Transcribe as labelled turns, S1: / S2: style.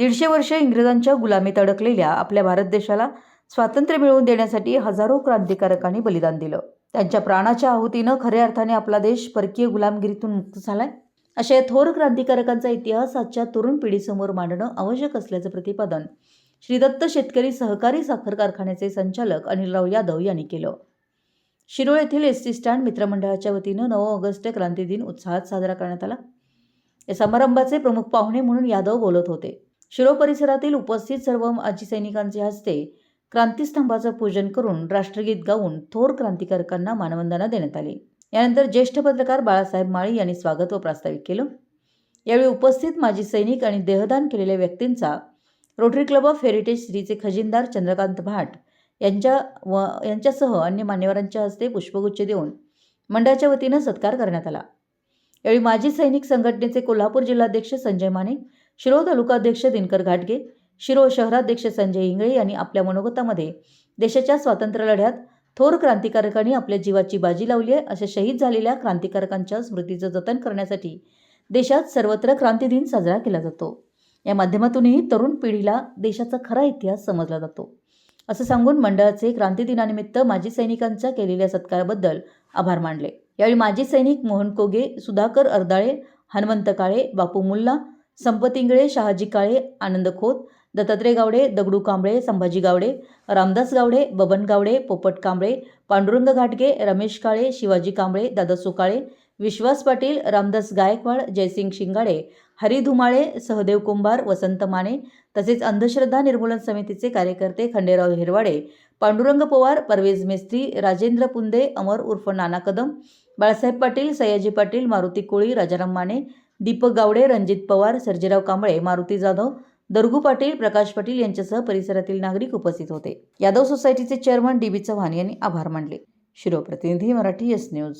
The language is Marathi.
S1: दीडशे वर्ष इंग्रजांच्या गुलामीत अडकलेल्या आपल्या भारत देशाला स्वातंत्र्य मिळवून देण्यासाठी हजारो क्रांतिकारकांनी बलिदान दिलं. त्यांच्या प्राणाच्या आहुतीनं खऱ्या अर्थाने आपला देश परकीय गुलामगिरीतून मुक्त झालाय. अशा या थोर क्रांतिकारकांचा इतिहास आजच्या तरुण पिढीसमोर मांडणं आवश्यक असल्याचं प्रतिपादन श्री दत्त शेतकरी सहकारी साखर कारखान्याचे संचालक अनिलराव यादव यांनी केलं. शिरोळ येथील एस टी स्टँड मित्रमंडळाच्या वतीनं नऊ ऑगस्ट क्रांती दिन उत्साहात साजरा करण्यात आला. या समारंभाचे प्रमुख पाहुणे म्हणून यादव बोलत होते. शिरो परिसरातील उपस्थित सर्व माजी सैनिकांचे हस्ते क्रांतीस्तंभाचं पूजन करून राष्ट्रगीत गाऊन थोर क्रांतिकारकांना मानवंदना देण्यात आली. यानंतर ज्येष्ठ पत्रकार बाळासाहेब माळी यांनी स्वागत व प्रास्ताविक केलं. यावेळी उपस्थित माजी सैनिक आणि देहदान केलेल्या व्यक्तींचा रोटरी क्लब ऑफ हेरिटेज श्रीचे खजिनदार चंद्रकांत भाट यांच्या व यांच्यासह अन्य मान्यवरांच्या हस्ते पुष्पगुच्छ देऊन मंडळाच्या वतीनं सत्कार करण्यात आला. यावेळी माजी सैनिक संघटनेचे कोल्हापूर जिल्हाध्यक्ष संजय माने शिरो तालुकाध्यक्ष दिनकर घाटगे शिरो शहराध्यक्ष संजय इंगळे यांनी आपल्या मनोगतामध्ये देशाच्या स्वातंत्र्य लढ्यात थोर क्रांतिकारकांनी आपल्या जीवाची बाजी लावली आहे. अशा शहीद झालेल्या क्रांतिकारकांच्या स्मृतीचं जतन करण्यासाठी देशात सर्वत्र क्रांती दिन साजरा केला जातो. या माध्यमातूनही तरुण पिढीला देशाचा खरा इतिहास समजला जातो. असं सांगून मंडळाचे क्रांती दिनानिमित्त माजी सैनिकांच्या केलेल्या सत्काराबद्दल आभार मानले. यावेळी माजी सैनिक मोहन कोगे सुधाकर अर्दाळे हनुमंत काळे बापू मुल्ला संपत इंगळे शहाजी काळे आनंद खोत दत्तात्रय गावडे दगडू कांबळे संभाजी गावडे रामदास गावडे बबन गावडे पोपट कांबळे पांडुरंग घाटगे रमेश काळे शिवाजी कांबळे दादा काळे विश्वास पाटील रामदास गायकवाड जयसिंग शिंगाडे हरी धुमाळे सहदेव कुंभार वसंत माने तसेच अंधश्रद्धा निर्मूलन समितीचे कार्यकर्ते खंडेराव हिरवाडे पांडुरंग पवार परवेज मेस्त्री राजेंद्र पुंदे अमर उर्फ नाना कदम बाळासाहेब पाटील सयाजी पाटील मारुती कोळी राजाराम माने दीपक गावडे रणजित पवार सर्जेराव कांबळे मारुती जाधव दरगू पाटील प्रकाश पाटील यांच्यासह परिसरातील नागरिक उपस्थित होते. यादव सोसायटीचे चेअरमन डी बी चव्हाण यांनी आभार मानले. शिरोप्रतिनिधी मराठी एस न्यूज.